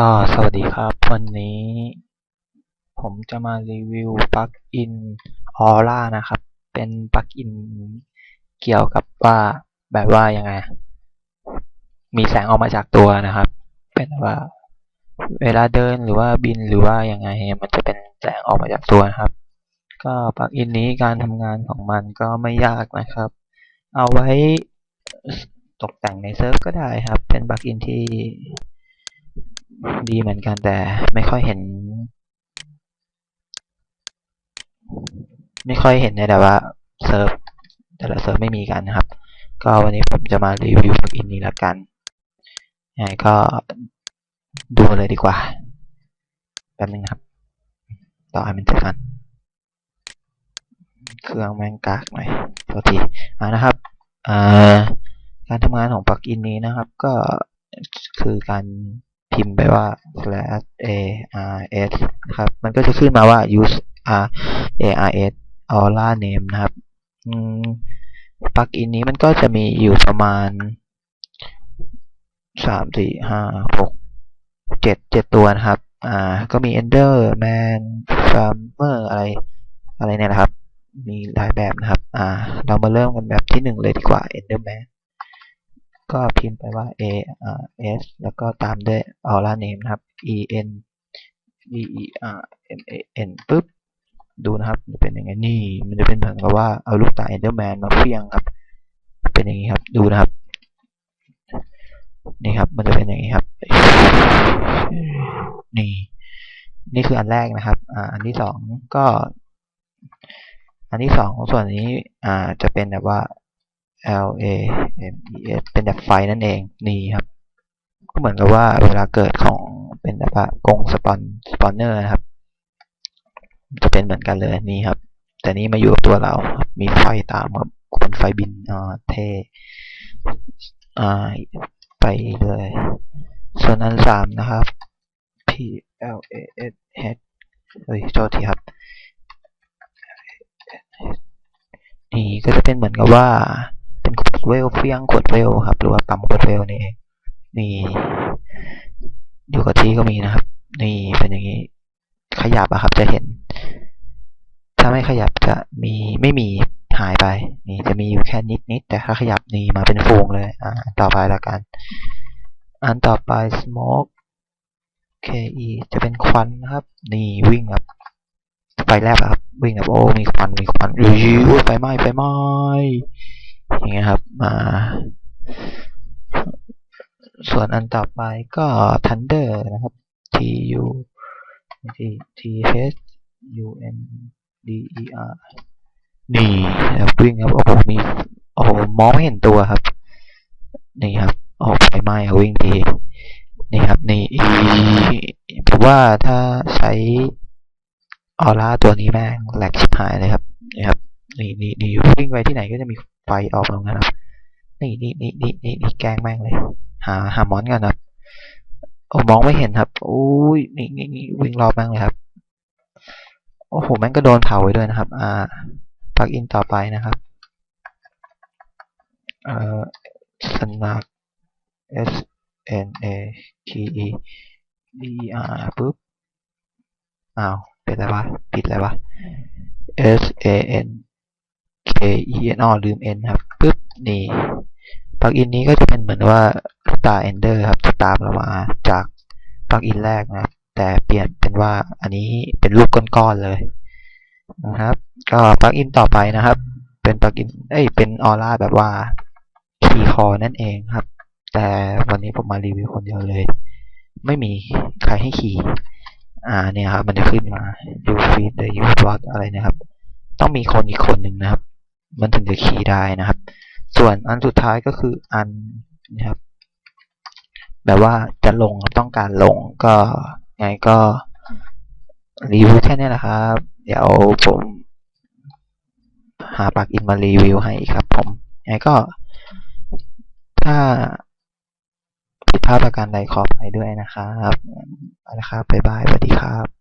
ก็สวัสดีครับ วันนี้ ผมจะมารีวิวปลั๊กอิน Aura นะครับ เป็นปลั๊กอินเกี่ยวกับว่าแบบว่ายังไง มีแสงออกมาจากตัวนะครับ เป็นว่า เวลาเดินหรือว่าบินหรือว่ายังไง มันจะเป็นแสงออกมาจากตัวนะครับ ก็ปลั๊กอินนี้การทำงานของมันก็ไม่ยากนะครับ เอาไว้ตกแต่งในเซิร์ฟก็ได้ครับ เป็นปลั๊กอินที่ ดีเหมือนกันแต่ไม่ค่อยเห็น ไม่ค่อยเห็นในแต่ว่าเซิร์ฟแต่ละเซิร์ฟไม่มีกันนะครับ ก็วันนี้ผมจะมารีวิวปลั๊กอินนี้ละกันยังไงก็ดูเลยดีกว่าแป๊บนึงครับ ต่อให้มันเสร็จกันเครื่องแมงกากหน่อยโทษทีอ่านะครับการทำงานของปลั๊กอินนี้นะครับ ก็คือการ พิมพ์ไปว่า slash a r s ครับ มันก็จะขึ้นมาว่า use r a r s aura name นะครับปลั๊กอินนี้มันก็จะมีอยู่ประมาณสามสี่ห้าหกเจ็ดเจ็ดตัวนะครับ อ่า ก็มี enderman farmer อะไร อะไรเนี่ยนะครับ มีหลายแบบนะครับ อ่า เรามาเริ่มกันแบบที่หนึ่งเลยดีกว่า enderman ก็พิมพ์ไปว่า a s แล้วก็ตามด้วย aura name นะครับ e n d e r m a n ปึ๊บดูนะครับจะเป็นยังไงนี่ มันจะเป็นเหมือนกับว่าเอาลูกตา enderman มาเฟี้ยงครับ เป็นอย่างนี้ครับดูนะครับ นี่ครับมันจะเป็นอย่างนี้ครับ นี่ นี่คืออันแรกนะครับ อ่า อันที่สองก็ อันที่สองส่วนนี้ อ่า จะเป็นแบบว่า L A M E S เป็นแบบไฟนั่นเองนี่ครับ ก็เหมือนกับว่าเวลาเกิดของเป็นแบบว่ากงสปอนสปอนเนอร์นะครับ จะเป็นเหมือนกันเลยนี่ครับ แต่นี้มาอยู่กับตัวเรามีไฟตามครับเป็นไฟบินอ่าเทอ่าไปเลย ส่วนอันสามนะครับ P L A S H เฮ้ยโทษทีครับนี่ก็จะเป็นเหมือนกับว่า เวดเวลเฟี้ยงขวดเวลครับ หรือว่าปั๊มขวดเวลนี่เองนี่อยู่กับที่ก็มีนะครับ นี่เป็นอย่างนี้ขยับอะครับจะเห็น ถ้าไม่ขยับจะมีไม่มีหายไป นี่จะมีอยู่แค่นิดนิดแต่ถ้าขยับนี่มาเป็นฟูงเลยอ่าต่อไปแล้วกัน อันต่อไป smoke ke จะเป็นควันนะครับ นี่วิ่งครับไฟแลบครับ วิ่งแบบโอ้มีควันมีควันอุ้ยไฟไหม้ไฟไหม้อย่างเงี้ยครับ มา ส่วนอันต่อไปก็ Thunder นะครับ T U T H U N D E R นี่ครับวิ่งครับ โอ้โหมี โอ้โห มองไม่เห็นตัวครับ นี่ครับโอ้ไฟไหม้วิ่งที นี่ครับ นี่ผมว่าถ้าใช้ออร่าตัวนี้แม่งแหลกชิบหายเลยครับนี่ครับ นี่นี่นี่วิ่งไปที่ไหนก็จะมีไฟออกมาครับ นี่นี่นี่นี่นี่นี่แกงแม่งเลย หาหามอนกันครับโอ้มองไม่เห็นครับโอ้ยนี่นี่นี่วิ่งรอบแม่งเลยครับโอ้โหแม่งก็โดนเผาไว้ด้วยนะครับ อ่าปลักอินต่อไปนะครับเอ่อสนัก S N A K E D R ปุ๊บอ้าวเป็นอะไรวะผิดอะไรวะ S A N K E N อ๋อลืม N ครับปุ๊บนี่ ลั๊กอินนี้ก็จะเป็นเหมือนว่า Star Ender ครับจะตามเรามาจากปลั๊กอินแรกนะครับ แต่เปลี่ยนเป็นว่าอันนี้เป็นรูปก้อนๆเลยนะครับ ก็ปลั๊กอินต่อไปนะครับ เป็นปลั๊กอินเอ้ยเป็นออร่าแบบว่าคีย์คอนั่นเองครับ แต่วันนี้ผมมารีวิวคนเดียวเลย ไม่มีใครให้ขี่อ่าเนี่ยครับ มันจะขึ้นมา you feed the you bot อะไรนะครับ ต้องมีคนอีกคนหนึ่งนะครับ มันถึงจะขี่ได้นะครับ ส่วนอันสุดท้ายก็คืออันนะครับแบบว่าจะลงต้องการลงก็ไงก็รีวิวแค่นี้แหละครับ เดี๋ยวผมหาปลักอินมารีวิวให้ครับผมไงก็ ถ้าผิดพลาดประการใดขอไปด้วยนะครับไปแล้วครับบ๊ายบายสวัสดีครับ